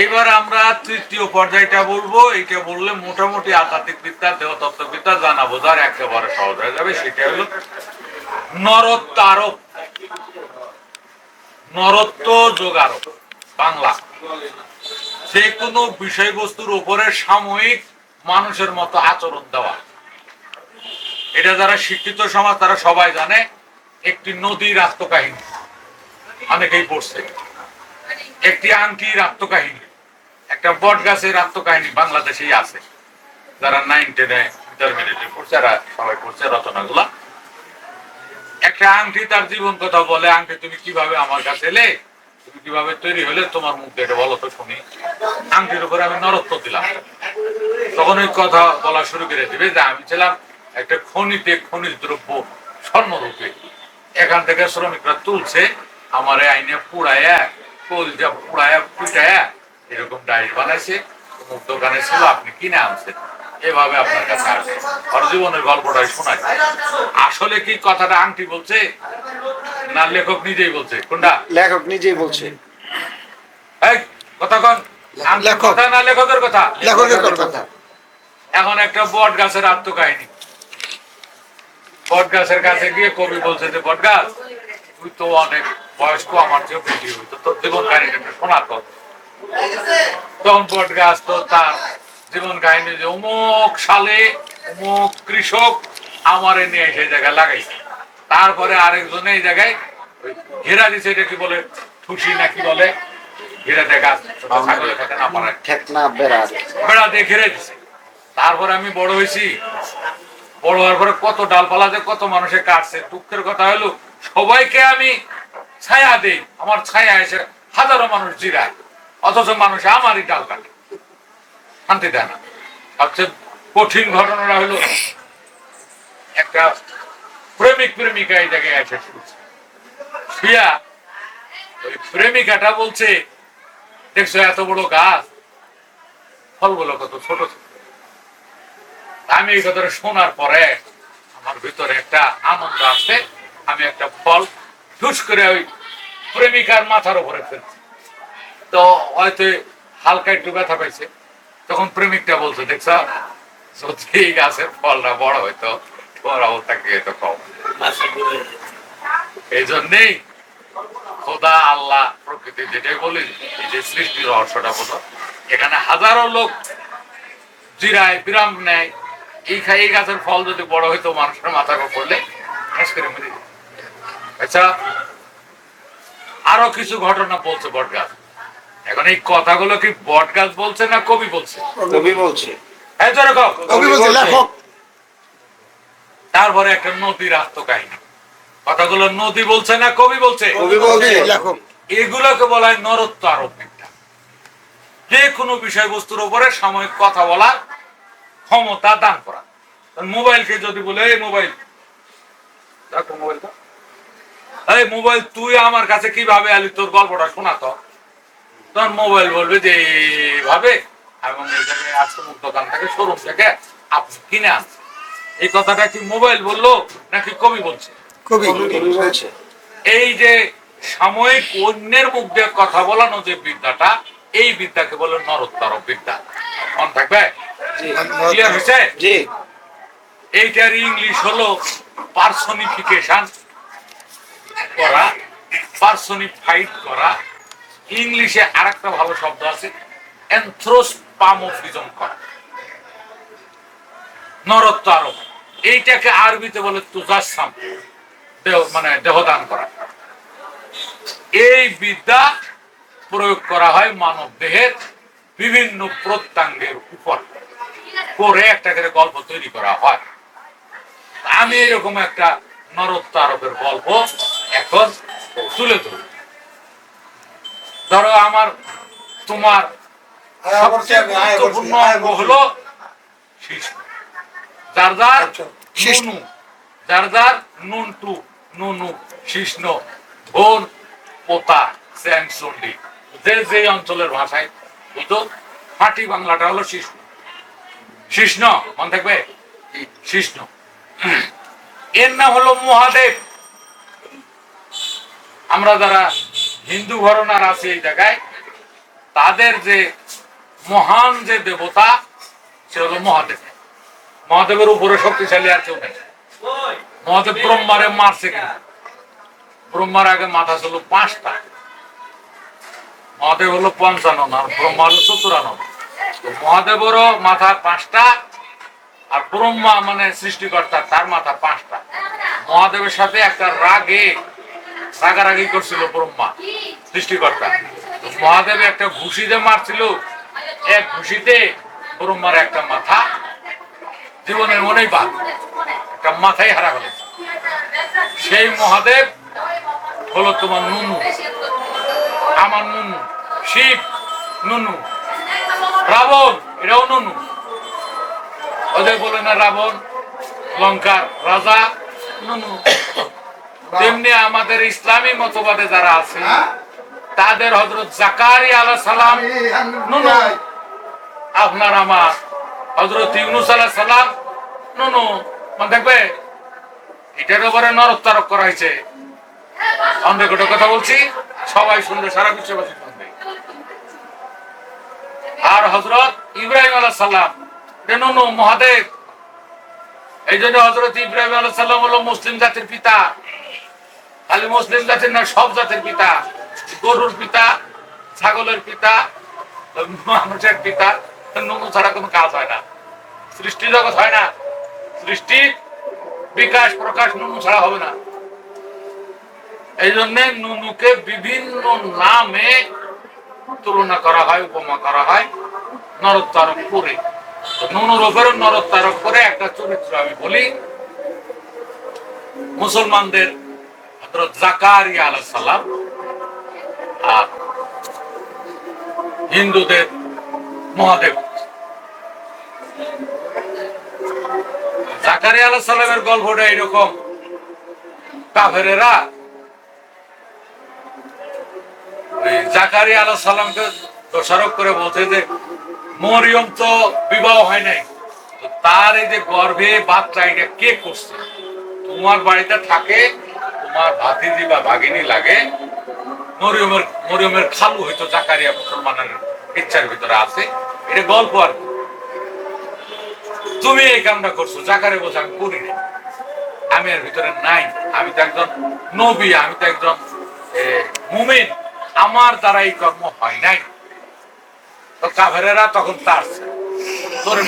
এইবার আমরা তৃতীয় পর্যায়টা বলব। এইটা বললে মোটামুটি আধ্যাত্মিক বিদ্যা, দেহতত্ত্ব বিদ্যা জানা বোঝার একেবারে সহজ হয়ে যাবে, সেটা হলো নরত্বারোপ নরত্ব যোগারোপ, বাংলা। যে কোনো বিষয়বস্তুর উপরে সাময়িক মানুষের মতো আচরণ দেওয়া। এটা যারা শিক্ষিত সমাজ, তারা সবাই জানে, একটি নদীর আত্মকাহিনী অনেকেই পড়ছে। একটি আংটি আংটির আত্মকাহিনী একটা বট গাছের আত্মকাহিনী বাংলাদেশেই আছে। যারা নাইন টেনে ইন্টারমিডিয়েটে পড়ছে এরা সবাই একটা আংটি তার জীবন কথা বলে, আংটি, তুমি কীভাবে আমার কাছে এলে? তুমি কীভাবে তৈরি হলে তোমার মুখ দেখে বলো তো শুনি। আংটির উপরে আমি নরত্ব দিলাম। তখন ওই কথা বলা শুরু করে দিবে যে আমি ছিলাম একটা খনিতে খনিজ দ্রব্য স্বর্ণরূপে। এখান থেকে শ্রমিকরা তুলছে, আমার আইনে পুড়ায়া কলজা পুড়ায়া ফুটায়া এরকম ডাইট বানাইছে অমুক দোকানে ছিল আপনি কিনে আনছেন। এভাবে আপনার কাছে আসে ওর জীবনের গল্পটাই শোনায় আসলে কি কথাটা আংটি বলছে না লেখক নিজেই বলছে? কোনটা? লেখক নিজেই বলছে। এই কথা কন। কথা না লেখকের কথা? লেখকের কথা। এখন একটা বট গাছের আত্মকাহিনী। বট গাছের কাছে গিয়ে কবি বলছে যে বট গাছ তুই তো অনেক বয়স্ক আমার চেয়ে বেশি হইতো তোর জীবন কাহিনীটা শোনা তো। তখন বট গাছ তো তার জীবন কাহিনী যে অমুক সালে অমুক কৃষক আমারে নিয়ে সেই জায়গায় লাগাইছে। তারপরে আরেকজন এই জায়গায় ঘেরা দিছে এটা কি বলে ঠুসি নাকি বলে? ঘেরা দেখা ছাগলে খেতে না পারে বেড়া। বেড়া দিয়ে ঘিরে দিছে। তারপরে আমি বড় হয়েছি। বড় হওয়ার পরে কত ডালপালা যে কত মানুষে কাটছে দুঃখের কথা হলো সবাইকে আমি ছায়া দেই। আমার ছায়া এসে হাজারো মানুষ জিরায়, অথচ মানুষ আমারই ডাল কাটে। শান্তি দেয় না। সবচেয়ে কঠিন ঘটনাটা হলো একটা প্রেমিক প্রেমিকা এই জায়গায় এসে শুয়া ওই প্রেমিকাটা বলছে, দেখছ এত বড় গাছ? ফলগুলো কত ছোট ছোট। আমি এই কথাটা শোনার পরে আমার ভিতরে একটা আনন্দ আসছে। আমি একটা ফল ঠুস করে ওই প্রেমিকার মাথার উপরে ফেলছি। তো হয়তো হালকা একটু ব্যথা পাইছে। তখন প্রেমিকটা বলছে দেখছ এই গাছের ফলটা বড় হইতো, তোমার হইতো কম এই জন্যেই খোদা আল্লাহ প্রকৃতি যেটাই বলি, এই যে সৃষ্টির রহস্যটা এখানে হাজারো লোক জিরায়, বিরাম নেয়। এই খাই এই গাছের ফল যদি বড় হইতো, মানুষের মাথার করলে করে দিত। আচ্ছা আরও কিছু ঘটনা বলছে বট গাছ এখন এই কথাগুলো কি বট গাছ বলছে না কবি বলছে? কবি বলছে। এই জোরে কও। কবি বলছে লেখক। তারপরে একটা নদীর আত্মকাহিনী কথাগুলো নদী বলছে না কবি বলছে? কবি বলছে। এগুলোকে বলা হয় নরত্ব আরোপ বিদ্যা যে কোনো বিষয়বস্তুর উপরে সাময়িক কথা বলার ক্ষমতা দান করা। মোবাইলকে যদি বলে এই মোবাইল। দেখো মোবাইলটা এই মোবাইল তুই আমার কাছে কীভাবে আলি? তোর গল্পটা শোনাতো তখন মোবাইল বলবে যে এইভাবে? এবং এই আজকে মুখ দোকান থেকে শোরুম থেকে আপনি কিনে আনছেন। এই কথাটা কি মোবাইল বলল নাকি কবি বলছে? কবি। কবি বলছে। এই যে সাময়িক অন্যের মুখ দিয়ে কথা বলানো যে বিদ্যাটা এই বিদ্যাকে বলে নরোত্তর বিদ্যা। মন থাকবে? ক্লিয়ার হয়েছে? এইটার ইংলিশ হলো পার্সনিফিকেশন। করা পার্সনিফাইড করা। ইংলিশে আরেকটা ভালো শব্দ আছে এন্থ্রোস্পামোফিজম করা। নরত্ব আরোপ। এইটাকে আরবিতে বলে তুজাসাম, দেহ মানে দেহদান করা। এই বিদ্যা প্রয়োগ করা হয় মানব দেহের বিভিন্ন প্রত্যাঙ্গের উপর। করে একটা করে গল্প তৈরি করা হয়। আমি এরকম একটা নরত্ব আরোপের গল্প এখন তুলে ধরি। ধরো আমার তোমার সবচেয়ে গুরুত্বপূর্ণ অঙ্গ হলো যার যার নুনু যার যার নুনটু নুনু শিষ্ণ বোন পোতা স্যাংসন্ডি যে যে অঞ্চলের ভাষায় বুঝতো বাংলাটা হলো শিশু শিষ্ণ মন থাকবে? শিষ্ণ। এর নাম হলো মহাদেব। আমরা যারা হিন্দু ঘরনার আছে এই জায়গায়, তাদের যে মহান যে দেবতা, সে হলো মহাদেব। মহাদেবের উপরে শক্তিশালী আর কেউ নেই। মহাদেব ব্রহ্মারে মারছে কিনা? ব্রহ্মার আগে মাথা ছিল পাঁচটা। মহাদেব হলো পঞ্চান্ন আর ব্রহ্মা হলো চতুরানন। মহাদেবেরও মাথা পাঁচটা আর ব্রহ্মা মানে সৃষ্টিকর্তা, তার মাথা পাঁচটা। মহাদেবের সাথে একটা রাগে রাগারাগি করছিল ব্রহ্মা, সৃষ্টিকর্তা। মহাদেব একটা ঘুষিতে মারছিল, এক ঘুষিতে ব্রহ্মার একটা মাথা, জীবনের মনেই বাদ একটা মাথাই হারা হলো। সেই মহাদেব হলো তোমার নুনু, আমার নুনু, শিব, নুনু, রাবণ এটাও নুনু। ওদের বলে না রাবণ, লঙ্কার রাজা, নুনু। তেমনি আমাদের ইসলামী মতবাদে যারা আছে তাদের হজরত জাকারি আলাহ সালাম আপনার আমার হজরত ইউনুস আলাহ সালাম নুনু দেখবে এটার উপরে নরত্তারক করা হয়েছে। অন্ধে গোটা কথা বলছি সবাই শুনবে সারা বিশ্ববাসী শুনবে। আর হজরত ইব্রাহিম আলাহ সাল্লাম নুনু মহাদেব। এই জন্য হজরত ইব্রাহিম আলাহ সাল্লাম হলো মুসলিম জাতির পিতা। খালি মুসলিম জাতির না, সব জাতির পিতা। গরুর পিতা, ছাগলের পিতা, মানুষের পিতা নুনু ছাড়া কোনো কাজ হয় না। সৃষ্টি জগৎ হয় না। সৃষ্টির বিকাশ, প্রকাশ নুনু ছাড়া হবে না। এই জন্য নুনুকে বিভিন্ন নামে তুলনা করা হয়, উপমা করা হয় নরোত্তারক করে। নুনুর উপরে নরোত্তারক করে একটা চরিত্র আমি বলি। মুসলমানদের হযরত জাকারিয়া আলাইহিস সালাম আর হিন্দুদের মহাদেব। জাকারিয়া আলাইহিস সালামের গল্পটা এরকম। কাফেরেরা ওই জাকারিয়া আলাইহিস সালামকে দোষারোপ করে বলছে যে, মরিয়ম তো বিবাহ হয় নাই। তার এই যে গর্ভে বাচ্চা, এটা কে করছে? তোমার বাড়িতে থাকে তোমার ভাতিজি বা ভাগিনী লাগে, মরিয়মের মরিয়মের খালু হয়তো জাকারিয়া মুসলমানের ইচ্ছার ভিতরে আছে। এটা গল্প আর তুমি এই কামটা করছ জাকারে বলছে, আমি করি না আমি এর ভিতরে নাই। আমি তো একজন নবী, আমি তো একজন মুমিন। আমার দ্বারা এই কর্ম হয় নাই। তো কাভেরেরা তখন তোর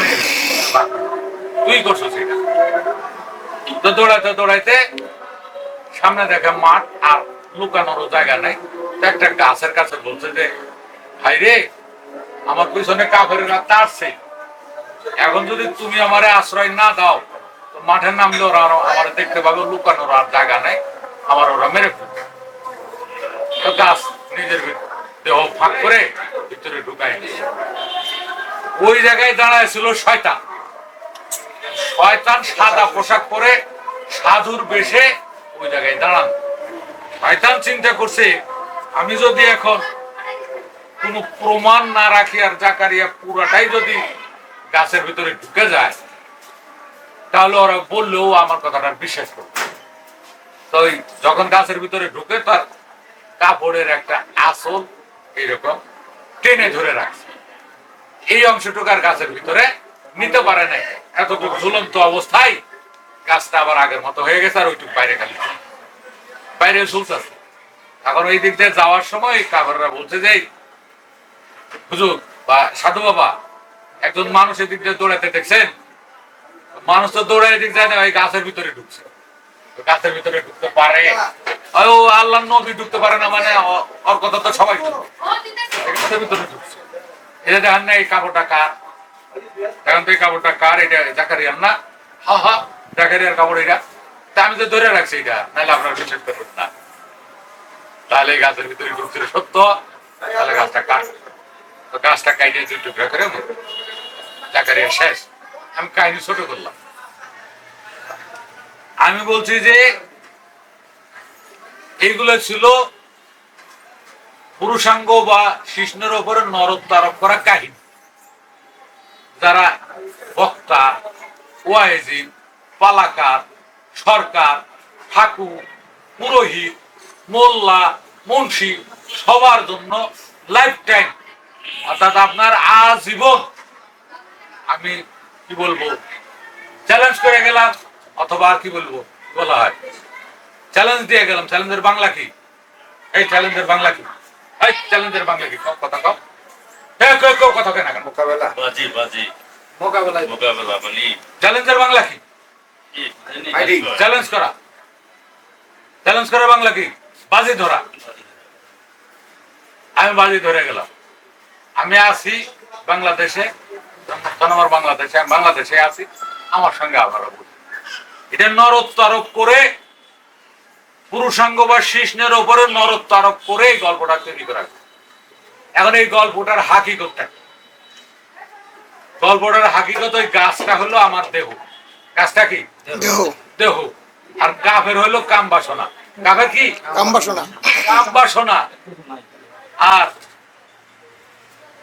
তুই করছ সেটা তো দৌড়াইতে দৌড়াইতে সামনে দেখে মাঠ আর লুকানোর জায়গা নাই। একটা গাছের কাছে বলছে যে, ভাই রে, আমার পিছনে কাফেরেরা তারছে। এখন যদি তুমি আমারে আশ্রয় না দাও, তো মাঠে নামলে ওরা আমার দেখতে পাবে, লুকানোর আর জায়গা নেই। আমার ওরা মেরে ফেলবে। তো গাছ নিজের দেহ ফাঁক করে ভিতরে ঢুকাই ওই জায়গায় দাঁড়ায় ছিল শয়তান। শয়তান সাদা পোশাক পরে সাধুর বেশে ওই জায়গায়, দাঁড়ান। শয়তান চিন্তা করছে, আমি যদি এখন কোনো প্রমাণ না রাখি আর জাকারিয়া পুরাটাই যদি গাছের ভিতরে ঢুকে যায়, তাহলে ওরা বললেও আমার কথাটা বিশ্বাস করবে তো যখন গাছের ভিতরে ঢুকে তার কাপড়ের একটা আসল এইরকম টেনে ধরে রাখছে। এই অংশটুকু আর গাছের ভিতরে নিতে পারে নাই। এতটুকু ঝুলন্ত অবস্থায় গাছটা আবার আগের মতো হয়ে গেছে আর ওইটুকু বাইরে খালি। বাইরে ঝুলতেছে এখন ওই দিক দিয়ে যাওয়ার সময় কাপড়রা বলছে যে, হুজুর, বা সাধু বাবা, একজন মানুষ এদিক দিয়ে দৌড়াতে দেখছেন? মানুষ তো দৌড়ায় দিক যায় না, ওই গাছের ভিতরে ঢুকছে। গাছের ভিতরে ঢুকতে পারে। ও আল্লাহ নবী ঢুকতে পারে না মানে ওর কথা তো সবাই গাছের ভিতরে ঢুকছে। এটা দেখেন না এই কাপড়টা কার? দেখেন তো এই কাপড়টা কার? এটা জাকারিয়ার না? হা হা। জাকারিয়ার কাপড় এটা। তা আমি তো ধরে রাখছি এটা, নাহলে আপনার বিশ্বাস করবেন না। তাহলে গাছের ভিতরে ঢুকছিল সত্য, তাহলে গাছটা কাট। গাছটা কাইটে দুই টুকরা করে মরবে। শেষ। আমি কাহিনী ছোট করলাম। আমি বলছি যে, এইগুলো ছিল পুরুষাঙ্গ বা শিষ্ণের উপরে নরত্বারোপ করা কাহিনী। যারা বক্তা ওয়াইজিন পালাকার সরকার ঠাকুর পুরোহিত মোল্লা মুন্সি সবার জন্য লাইফ টাইম অর্থাৎ আপনার আজীবন আমি কি বলব চ্যালেঞ্জ করে গেলাম অথবা আর কি বলব বলা হয়? চ্যালেঞ্জ দিয়ে গেলাম। চ্যালেঞ্জের বাংলা কি? এই চ্যালেঞ্জের বাংলা কি? এই চ্যালেঞ্জের বাংলা কি? কথা হ্যাঁ কেউ কেউ কথা কেনা? কেন মোকাবেলা। বাজি বাজি। মোকাবেলায় মোকাবেলা মানে চ্যালেঞ্জের বাংলা কি? Fighting. চ্যালেঞ্জ করা। চ্যালেঞ্জ করা বাংলা কি? বাজি ধরা। আমি বাজি ধরে গেলাম। আমি আছি বাংলাদেশে আমার বাংলাদেশে বাংলাদেশে আছি, আমার সঙ্গে আবার এটা করে পুরুষাঙ্গ বা শিষ্ণের ওপরে নরত্ব আরোপ করে এই গল্পটা তৈরি করা এখন এই গল্পটার হাকিকতটা? গল্পটার হাকিকত ওই গাছটা হলো আমার দেহ। গাছটা কি? দেহ। দেহ। আর কাফের হলো কাম বাসনা কাফের কি? কামবাসনা। কাম বাসনা আর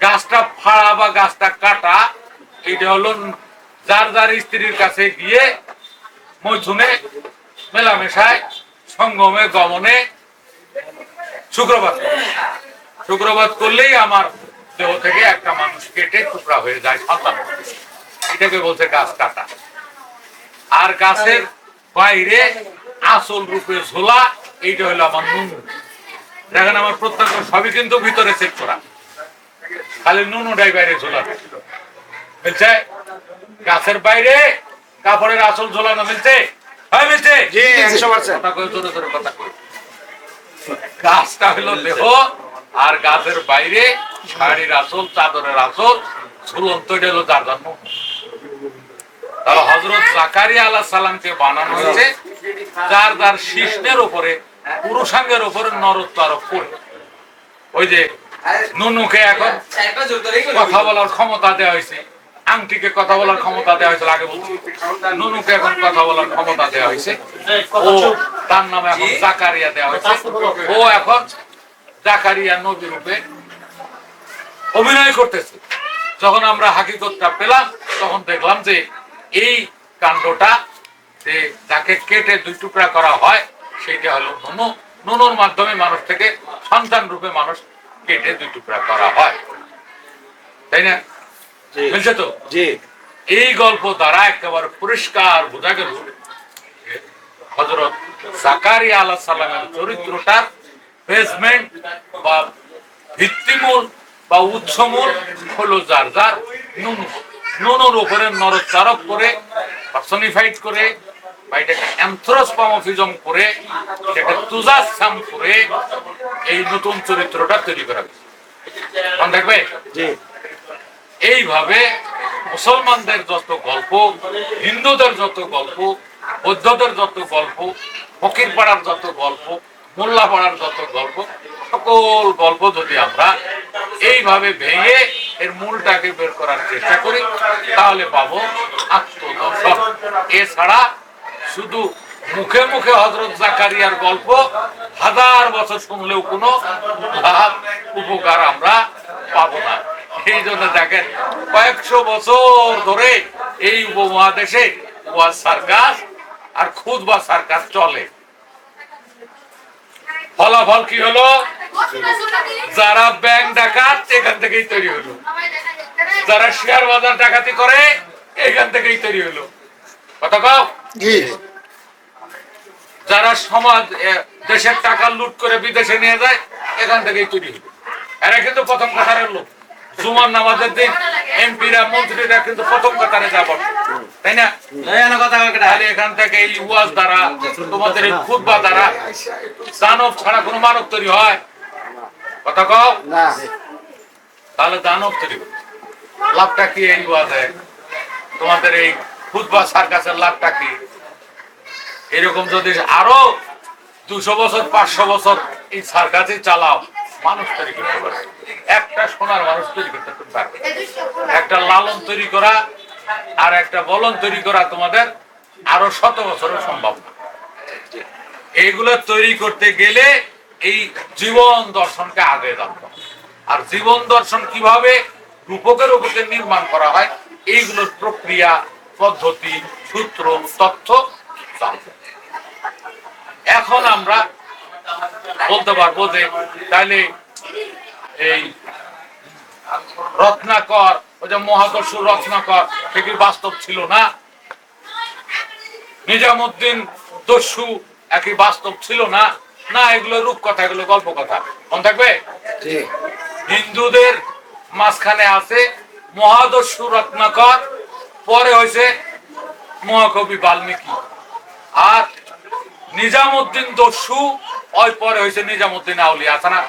গাছটা ফাড়া বা গাছটা কাটা এটা হলো যার যার স্ত্রীর কাছে গিয়ে মৈথুনে মেলামেশায় সঙ্গমে গমনে শুক্রবাদ শুক্রবাদ করলেই আমার দেহ থেকে একটা মানুষ কেটে টুকরা হয়ে যায় সন্তান এটাকে বলছে গাছ কাটা। আর গাছের বাইরে আসল রূপে ঝোলা এইটা হলো আমার নুনু। দেখেন আমার প্রত্যেক সবই কিন্তু ভিতরে চেক করা। খালি নুনুটাই বাইরে ঝোলা। মিলছে? গাছের বাইরে কাপড়ের আসল ঝোলানো মিলছে? হয় মিলছে? জি একশো পার্সেন্ট। কথা কই জোরে জোরে কথা কই গাছটা হলো দেহ আর গাছের বাইরে শাড়ির আসল চাদরের আসল ঝুলন্ত এটা হলো যার জন্ম। তাহলে হজরত জাকারিয়া আল্লাহ সালামকে বানানো হয়েছে, যার যার শিষ্ণের উপরে, পুরুষাঙ্গের উপরে নরত্ব আরোপ করে। ওই যে নুনুকে এখন কথা বলার ক্ষমতা দেওয়া হয়েছে, আংটিকে কথা বলার ক্ষমতা দেওয়া হয়েছিল আগে নুনুকে এখন কথা বলার ক্ষমতা দেওয়া হয়েছে। ও তার নামে এখন জাকারিয়া দেওয়া হয়েছে। ও এখন জাকারিয়া নবী রূপে অভিনয় করতেছে। যখন আমরা হাকিকতটা পেলাম, তখন দেখলাম যে এই কাণ্ডটা যে যাকে কেটে দুই টুকরা করা হয় সেটা হলো নুনু। নুনুর মাধ্যমে মানুষ থেকে সন্তান রূপে মানুষ কেটে দুই টুকরা করা হয়। তাই না? বুঝছে তো? এই গল্প দ্বারা একেবারে পরিষ্কার বোঝা গেল হজরত জাকারিয়া আলাহ সাল্লামের চরিত্রটার বেসমেন্ট বা ভিত্তিমূল বা উৎসমূল হলো যার যার নুনু। নুনুর উপরে নরচারক করে পার্সনিফাইড করে বা এটাকে অ্যান্থ্রোস্পামফিজম করে এটাকে তুজাসাম করে এই নতুন চরিত্রটা তৈরি করা হয়েছে। মনে থাকবে? এইভাবে মুসলমানদের যত গল্প হিন্দুদের যত গল্প বৌদ্ধদের যত গল্প ফকির পাড়ার যত গল্প মোল্লা পাড়ার যত গল্প সকল গল্প যদি আমরা এইভাবে ভেঙে এর মূলটাকে বের করার চেষ্টা করি, তাহলে পাবো আত্মদর্শন এছাড়া শুধু মুখে মুখে হজরত জাকারিয়ার গল্প, হাজার বছর শুনলেও কোনো উপকার আমরা পাবো না। এই জন্য দেখেন, কয়েকশো বছর ধরে এই উপমহাদেশে সার্কাস আর খুদ বা সার্কাস চলে। ফলাফল কি হলো? যারা ব্যাংক ডাকাত এখান থেকেই তৈরি হলো। যারা শেয়ার বাজার ডাকাতি করে এখান থেকেই তৈরি হলো। কথা কও? যারা সমাজ দেশের টাকা লুট করে বিদেশে নিয়ে যায় এখান থেকেই তৈরি হলো। এরা কিন্তু প্রথম কাতারের লোক। জুমার নামাজের দিন এমপিরা মন্ত্রীরা কিন্তু প্রথম কাতারে যাব তাই না? এখান থেকে এই ওয়াজ দ্বারা তোমাদের এই খুতবা দ্বারা দানব ছাড়া কোনো মানব তৈরি হয়। কথা কও? না। তাহলে দানব তৈরি হবে। লাভটা কি এই তোমাদের এই সার্কাসের লাভটা কি? এরকম যদি আরও দুশো বছর পাঁচশো বছর এই সার্কাসে চালাও মানুষ তৈরি করতে পারবে। একটা সোনার মানুষ তৈরি করতে পারবে। একটা লালন তৈরি করা আর একটা বলন তৈরি করা তোমাদের আরও শত বছরের সম্ভব না এইগুলো তৈরি করতে গেলে এই জীবন দর্শনকে আগে জানতে আর জীবন দর্শন কীভাবে রূপকের উপরে নির্মাণ করা হয়, এইগুলোর প্রক্রিয়া, পদ্ধতি, সূত্র, তথ্য এখন আমরা বলতে পারব যে তাহলে এই রত্নাকর, ওই যে মহাদস্যু রত্নাকর, সে কি বাস্তব ছিল না? নিজামুদ্দিন দস্যু একই বাস্তব ছিল না? না এগুলো রূপ কথা এগুলো গল্প কথা। মন থাকবে? হিন্দুদের মাঝখানে আছে মহাদস্যু রত্নাকর পরে হয়েছে মহাকবি বাল্মীকি। আর নিজামুদ্দিন দস্যু ওই পরে হয়েছে নিজামুদ্দিন আউলি আছে না?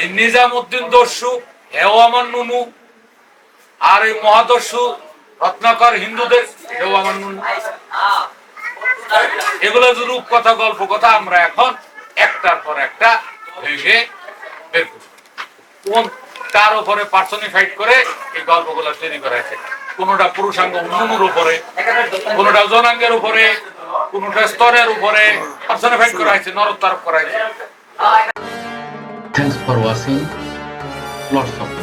এই নিজামুদ্দিন দস্যু এও আমার নুনু আর এই মহাদস্যু রত্নাকর হিন্দুদের এও আমার নুনু। এগুলো যে রূপ কথা, গল্প কথা, আমরা এখন একটার পর একটা ভেঙে বের করব। কোন তার উপরে পার্সনিফাইড করে এই গল্পগুলো তৈরি করা হয়েছে কোনটা পুরুষাঙ্গ নুনুর উপরে, কোনটা জনাঙ্গের উপরে, কোনটা স্তরের উপরে পার্সনিফাইড করা হয়েছে নরতারপ করা হয়েছে Thanks for watching. Lots of